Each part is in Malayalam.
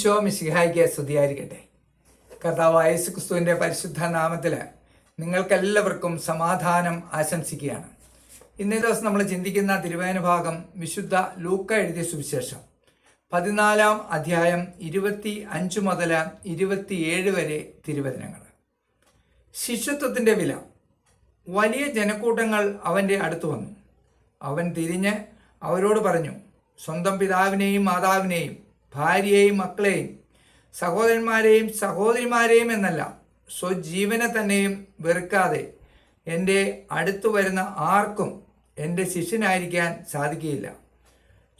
ഈശോ മിശിഹായിക്ക് സ്തുതിയായിരിക്കട്ടെ. കർത്താവ് യേശു ക്രിസ്തുവിന്റെ പരിശുദ്ധ നാമത്തിൽ നിങ്ങൾക്കെല്ലാവർക്കും സമാധാനം ആശംസിക്കുകയാണ്. ഇന്നേ ദിവസം നമ്മൾ ചിന്തിക്കുന്ന തിരുവേന ഭാഗം വിശുദ്ധ ലൂക്ക എഴുതിയ സുവിശേഷം. പതിനാലാം അധ്യായം ഇരുപത്തി അഞ്ച് മുതൽ ഇരുപത്തിയേഴ് വരെ തിരുവചനങ്ങൾ. ശിഷ്യത്വത്തിന്റെ വില. വലിയ ജനക്കൂട്ടങ്ങൾ അവന്റെ അടുത്ത് വന്നു. അവൻ തിരിഞ്ഞ് അവരോട് പറഞ്ഞു സ്വന്തം പിതാവിനെയും മാതാവിനെയും ഭാര്യയെയും മക്കളെയും സഹോദരന്മാരെയും സഹോദരിമാരെയും എന്നല്ല സ്വജീവനെ തന്നെയും വെറുക്കാതെ എന്റെ അടുത്തു വരുന്ന ആർക്കും എന്റെ ശിഷ്യനായിരിക്കാൻ സാധിക്കുകയില്ല.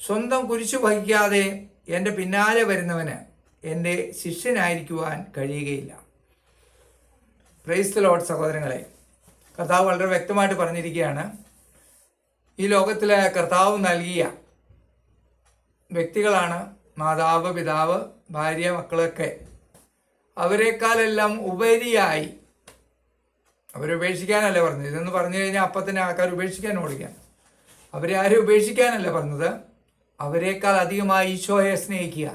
സ്വന്തം കുരിശു വഹിക്കാതെ എന്റെ പിന്നാലെ വരുന്നവന് എന്റെ ശിഷ്യനായിരിക്കുവാൻ കഴിയുകയില്ല. പ്രൈസ് സഹോദരങ്ങളെ. കർത്താവ് വളരെ വ്യക്തമായിട്ട് പറഞ്ഞിരിക്കുകയാണ്. ഈ ലോകത്തിലെ കർത്താവ് നൽകിയ വ്യക്തികളാണ് മാതാവ് പിതാവ് ഭാര്യ മക്കളൊക്കെ. അവരെക്കാളെല്ലാം ഉപരിയായി. അവരുപേക്ഷിക്കാനല്ല പറഞ്ഞത്? ഇതെന്ന് പറഞ്ഞു കഴിഞ്ഞാൽ അപ്പം തന്നെ ആൾക്കാർ ഉപേക്ഷിക്കാൻ ഓടിക്കാൻ അവരെ ആരും ഉപേക്ഷിക്കാനല്ല പറഞ്ഞത്? അവരെക്കാൾ അധികമായി ഈശോയെ സ്നേഹിക്കുക.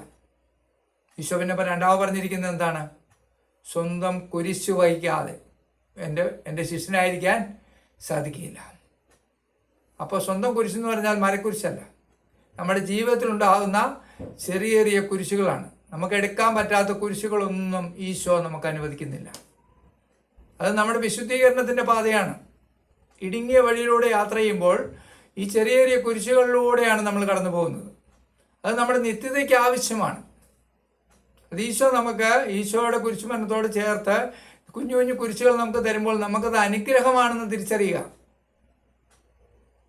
ഈശോ പിന്നെ രണ്ടാമത് പറഞ്ഞിരിക്കുന്നത് എന്താണ്? സ്വന്തം കുരിശു വഹിക്കാതെ. എന്റെ എന്റെ ശിഷ്യനായിരിക്കാൻ സാധിക്കില്ല അപ്പോൾ സ്വന്തം കുരിശെന്ന് പറഞ്ഞാൽ മരക്കുരിശല്ല. നമ്മുടെ ജീവിതത്തിലുണ്ടാകുന്ന ചെറിയ ചെറിയ കുരിശുകളാണ്. നമുക്ക് എടുക്കാൻ പറ്റാത്ത കുരിശുകളൊന്നും ഈശോ നമുക്ക് അനുവദിക്കുന്നില്ല. അത് നമ്മുടെ വിശുദ്ധീകരണത്തിന്റെ പാതയാണ്. ഇടുങ്ങിയ വഴിയിലൂടെ യാത്ര ചെയ്യുമ്പോൾ ഈ ചെറിയ ചെറിയ കുരിശുകളിലൂടെയാണ് നമ്മൾ കടന്നു പോകുന്നത്. അത് നമ്മുടെ നിത്യതയ്ക്ക് ആവശ്യമാണ്. അത് ഈശോ നമുക്ക് ഈശോയുടെ കുരിശുമരണത്തോട് ചേർത്ത് കുഞ്ഞു കുഞ്ഞു കുരിശുകൾ നമുക്ക് തരുമ്പോൾ നമുക്കത് അനുഗ്രഹമാണെന്ന് തിരിച്ചറിയുക.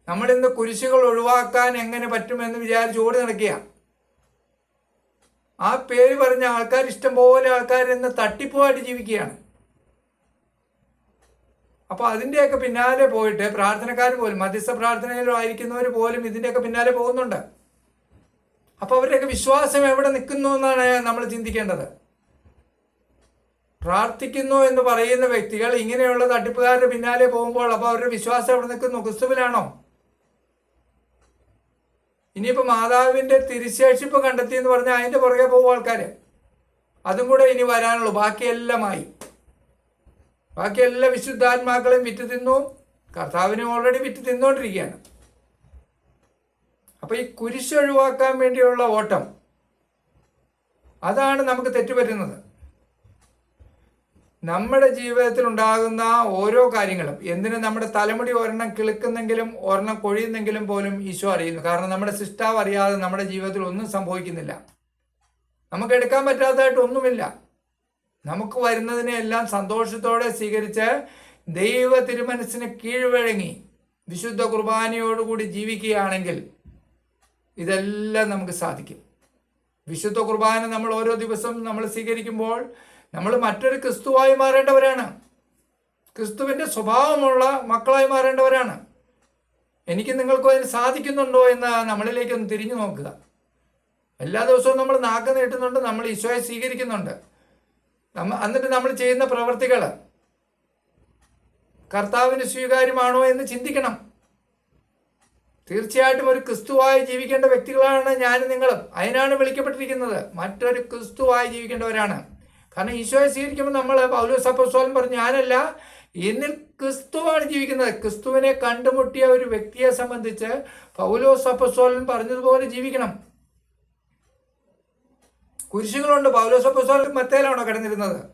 നമ്മളിന്ന് കുരിശുകൾ ഒഴിവാക്കാൻ എങ്ങനെ പറ്റുമെന്ന് വിചാരിച്ച് ഓടി നടക്കുക. ആ പേര് പറഞ്ഞ ആൾക്കാർ ഇഷ്ടംപോലെ ആൾക്കാർ ഇന്ന് തട്ടിപ്പുമായിട്ട് ജീവിക്കുകയാണ്. അപ്പോൾ അതിന്റെയൊക്കെ പിന്നാലെ പോയിട്ട് പ്രാർത്ഥനക്കാർ പോലും മധ്യസ്ഥ പ്രാർത്ഥനയിലോ ആയിരിക്കുന്നവർ പോലും ഇതിന്റെയൊക്കെ പിന്നാലെ പോകുന്നുണ്ട്. അപ്പോൾ അവരുടെയൊക്കെ വിശ്വാസം എവിടെ നിൽക്കുന്നു എന്നാണ് നമ്മൾ ചിന്തിക്കേണ്ടത്. പ്രാർത്ഥിക്കുന്നു എന്ന് പറയുന്ന വ്യക്തികൾ ഇങ്ങനെയുള്ള തട്ടിപ്പുകാരുടെ പിന്നാലെ പോകുമ്പോൾ അപ്പോൾ അവരുടെ വിശ്വാസം എവിടെ നിൽക്കുന്നു? ക്രിസ്തുവിലാണോ? ഇനിയിപ്പോൾ മാതാവിന്റെ തിരിശേഷിപ്പ് കണ്ടെത്തി എന്ന് പറഞ്ഞാൽ അതിന്റെ പുറകെ പോകും ആൾക്കാർ അതും കൂടെ ഇനി വരാനുള്ളൂ. ബാക്കിയെല്ലാമായി. ബാക്കി എല്ലാ വിശുദ്ധാത്മാക്കളെയും വിറ്റ് തിന്നു. കർത്താവിനെ ഓൾറെഡി വിറ്റ് തിന്നുകൊണ്ടിരിക്കുകയാണ് അപ്പോൾ ഈ കുരിശ് ഒഴിവാക്കാൻ വേണ്ടിയുള്ള ഓട്ടം അതാണ് നമുക്ക് തെറ്റുപറ്റുന്നത്. നമ്മുടെ ജീവിതത്തിൽ ഉണ്ടാകുന്ന ഓരോ കാര്യങ്ങളും എന്തിനും നമ്മുടെ തലമുടി ഒരെണ്ണം കിളുക്കുന്നെങ്കിലും ഒരെണ്ണം കൊഴിയുന്നെങ്കിലും പോലും ഈശോ അറിയുന്നു. കാരണം നമ്മുടെ സിസ്റ്റാവ് അറിയാതെ നമ്മുടെ ജീവിതത്തിൽ ഒന്നും സംഭവിക്കുന്നില്ല. നമുക്ക് എടുക്കാൻ പറ്റാത്തതായിട്ട് ഒന്നുമില്ല. നമുക്ക് വരുന്നതിനെ എല്ലാം സന്തോഷത്തോടെ സ്വീകരിച്ച് ദൈവ തിരുമനസ്സിന് കീഴ്വഴങ്ങി വിശുദ്ധ കുർബാനയോടുകൂടി ജീവിക്കുകയാണെങ്കിൽ ഇതെല്ലാം നമുക്ക് സാധിക്കും. വിശുദ്ധ കുർബാന നമ്മൾ ഓരോ ദിവസം നമ്മൾ സ്വീകരിക്കുമ്പോൾ നമ്മൾ മറ്റൊരു ക്രിസ്തുവായി മാറേണ്ടവരാണ്. ക്രിസ്തുവിന്റെ സ്വഭാവമുള്ള മക്കളായി മാറേണ്ടവരാണ്. എനിക്ക് നിങ്ങൾക്കും അതിന് സാധിക്കുന്നുണ്ടോ എന്ന് നമ്മളിലേക്കൊന്ന് തിരിഞ്ഞു നോക്കുക. എല്ലാ ദിവസവും നമ്മൾ നാക്ക് നീട്ടുന്നുണ്ട് നമ്മൾ ഈശോയെ സ്വീകരിക്കുന്നുണ്ട്. നമ്മ എന്നിട്ട് നമ്മൾ ചെയ്യുന്ന പ്രവർത്തികൾ കർത്താവിന് സ്വീകാര്യമാണോ എന്ന് ചിന്തിക്കണം. തീർച്ചയായിട്ടും ഒരു ക്രിസ്തുവായി ജീവിക്കേണ്ട വ്യക്തികളാണ് ഞാനും നിങ്ങളും. അതിനാണ് വിളിക്കപ്പെട്ടിരിക്കുന്നത്. മറ്റൊരു ക്രിസ്തുവായി ജീവിക്കേണ്ടവരാണ്. കാരണം ഈശോയെ സ്വീകരിക്കുമ്പോൾ നമ്മൾ പൗലോസ് അപ്പസ്വാലം പറഞ്ഞു ഞാനല്ല എന്നിൽ ക്രിസ്തുവാണ് ജീവിക്കുന്നത്. ക്രിസ്തുവിനെ കണ്ടുമുട്ടിയ ഒരു വ്യക്തിയെ സംബന്ധിച്ച് പൗലോസ് അപ്പസ്തോലൻ പറഞ്ഞതുപോലെ ജീവിക്കണം. കുരിശുകളുണ്ട്. പൗലോസ് അപ്പസ്തോലൻ മത്തേലാണോ കിടന്നിരുന്നത്?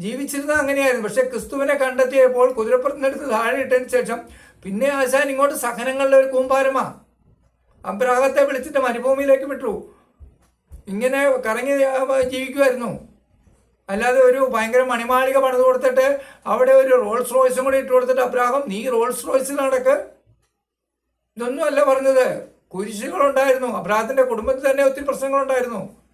ജീവിച്ചിരുന്നത് അങ്ങനെയായിരുന്നു. പക്ഷെ ക്രിസ്തുവിനെ കണ്ടെത്തിയപ്പോൾ കുതിരപ്പുറത്തിനടുത്ത് താഴെ ഇട്ടതിന് ശേഷം പിന്നെ ആശാൻ ഇങ്ങോട്ട് സഹനങ്ങളുടെ ഒരു കൂമ്പാരമാ. അബ്രാഹത്തെ വിളിച്ചിട്ട് മരുഭൂമിയിലേക്ക് വിട്ടു. ഇങ്ങനെ കറങ്ങി ജീവിക്കുമായിരുന്നു. അല്ലാതെ ഒരു ഭയങ്കര മണിമാളിക പണിത് കൊടുത്തിട്ട് അവിടെ ഒരു റോൾസ് റോയ്സും കൂടി ഇട്ട് കൊടുത്തിട്ട് അബ്രാഹം നീ റോൾസ് റോയ്സിൽ നടക്ക്. ഇതൊന്നും അല്ല പറഞ്ഞത്. കുരിശുകളുണ്ടായിരുന്നു. അബ്രാഹത്തിന്റെ കുടുംബത്തിൽ തന്നെ ഒത്തിരി പ്രശ്നങ്ങളുണ്ടായിരുന്നു.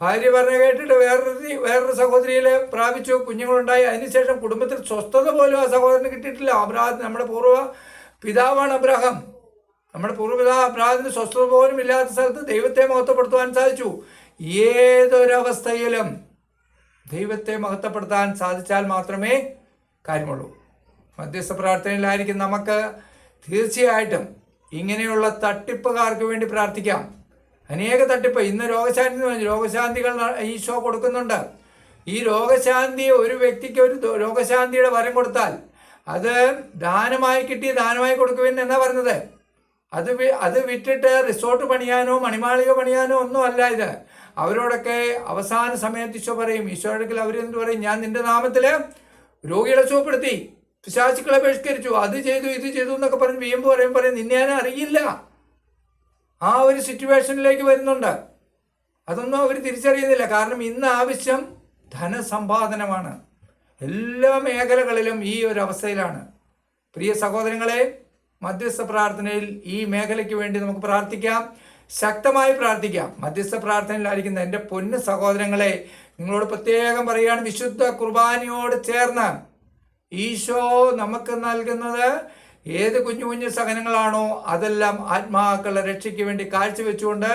ഭാര്യ പറഞ്ഞ കേട്ടിട്ട് വേറൊരു വേറൊരു സഹോദരിയിലെ പ്രാപിച്ചു കുഞ്ഞുങ്ങളുണ്ടായി. അതിനുശേഷം കുടുംബത്തിൽ സ്വസ്ഥത പോലും ആ സഹോദരന് കിട്ടിയിട്ടില്ല. അബ്രാഹത്തിന് നമ്മുടെ പൂർവ പിതാവാണ് അബ്രാഹം. നമ്മുടെ പൂർവപിതാ അബ്രാഹത്തിന് സ്വസ്ഥത പോലും ഇല്ലാത്ത സ്ഥലത്ത് ദൈവത്തെ മഹത്വപ്പെടുത്തുവാൻ സാധിച്ചു. ഏതൊരവസ്ഥയിലും ദൈവത്തെ മഹത്വപ്പെടുത്താൻ സാധിച്ചാൽ മാത്രമേ കാര്യമുള്ളൂ. മധ്യസ്ഥ പ്രാർത്ഥനയിലായിരിക്കും നമുക്ക് തീർച്ചയായിട്ടും ഇങ്ങനെയുള്ള തട്ടിപ്പുകാർക്ക് വേണ്ടി പ്രാർത്ഥിക്കാം. അനേക തട്ടിപ്പ്. ഇന്ന് രോഗശാന്തി എന്ന് പറഞ്ഞു. രോഗശാന്തികൾ ഈശോ കൊടുക്കുന്നുണ്ട്. ഈ രോഗശാന്തി ഒരു വ്യക്തിക്ക് ഒരു രോഗശാന്തിയുടെ വരം കൊടുത്താൽ അത് ദാനമായി കിട്ടി ദാനമായി കൊടുക്കുവിൻ എന്നാ പറഞ്ഞത്. അത് അത് വിറ്റിട്ട് റിസോർട്ട് പണിയാനോ മണിമാളിക പണിയാനോ ഒന്നും അല്ല ഇത്. അവരോടൊക്കെ അവസാന സമയത്ത് ഈശോ പറയും ഈശോയുടെ അവരെന്ത് പറയും? ഞാൻ നിന്റെ നാമത്തിൽ രോഗികളെ സുഖപ്പെടുത്തി പിശാചുക്കളെ ബഹിഷ്കരിച്ചു. അത് ചെയ്തു ഇത് ചെയ്തു എന്നൊക്കെ പറഞ്ഞ് വീമ്പ് പറയും പറയും നിന്നെ ഞാൻ അറിയില്ല. ആ ഒരു സിറ്റുവേഷനിലേക്ക് വരുന്നുണ്ട്. അതൊന്നും അവർ തിരിച്ചറിയുന്നില്ല. കാരണം ഇന്ന് ആവശ്യം ധനസമ്പാദനമാണ്. എല്ലാ മേഖലകളിലും ഈ ഒരു അവസ്ഥയിലാണ്. പ്രിയ സഹോദരങ്ങളെ മധ്യസ്ഥ പ്രാർത്ഥനയിൽ ഈ മേഖലയ്ക്ക് വേണ്ടി നമുക്ക് പ്രാർത്ഥിക്കാം. ശക്തമായി പ്രാർത്ഥിക്കാം. മധ്യസ്ഥ പ്രാർത്ഥനയിലായിരിക്കുന്ന എന്റെ പൊന്ന് സഹോദരങ്ങളെ നിങ്ങളോട് പ്രത്യേകം പറയുകയാണ് വിശുദ്ധ കുർബാനയോട് ചേർന്ന് ഈശോ നമുക്ക് നൽകുന്നത് ഏത് കുഞ്ഞു കുഞ്ഞു സഹനങ്ങളാണോ അതെല്ലാം ആത്മാക്കളുടെ രക്ഷയ്ക്ക് വേണ്ടി കാഴ്ചവെച്ചുകൊണ്ട്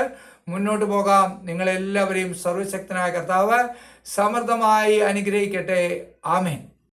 മുന്നോട്ട് പോകാം. നിങ്ങളെല്ലാവരെയും സർവശക്തനായ കർത്താവ് സമൃദ്ധമായി അനുഗ്രഹിക്കട്ടെ. ആമേൻ.